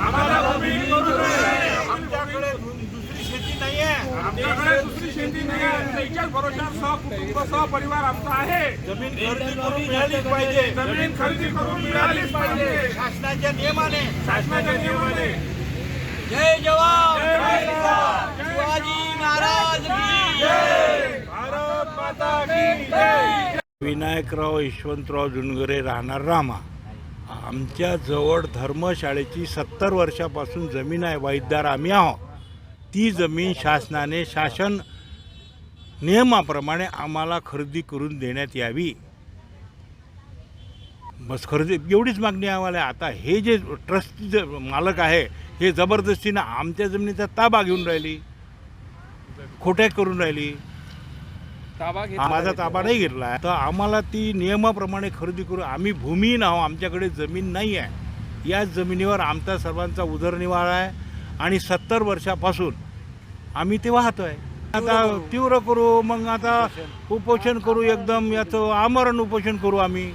आम्हाला आमच्याकडे दुसरी शेती नाहीये. आमच्याकडे दुसरी शेती नाहीये. एकच भरोशावर सह कुटुंब परिवार आमचा आहे. जमीन खरेदी करून पाहिजे. जमीन खरेदी करून मिळालीच पाहिजे. शासनाच्या नियमाने. शासनाच्या विनायकराव यशवंतराव जुनगरे राहणार रामा. आमच्या जवळ धर्मशाळेची सत्तर वर्षापासून जमीन आहे वाईदार आम्ही आहोत. ती जमीन शासनाने शासन नियमाप्रमाणे आम्हाला खरेदी करून देण्यात यावी. बस खरेदी एवढीच मागणी आम्हाला आता हे जे ट्रस्ट जे मालक आहे हे जबरदस्तीनं आमच्या जमिनीचा ताबा घेऊन राहिली खोट्या करून राहिली. माझा ताबा नाही घेतला तर आम्हाला ती नियमाप्रमाणे खरेदी करू आम्ही भूमीहीन आहो आमच्याकडे जमीन नाही आहे. याच जमिनीवर आमचा सर्वांचा उदरनिर्वाह आहे आणि सत्तर वर्षापासून आम्ही ते वाहतोय. आता तीव्र करू. मग आता उपोषण. करू एकदम याचं आमरण उपोषण करू आम्ही.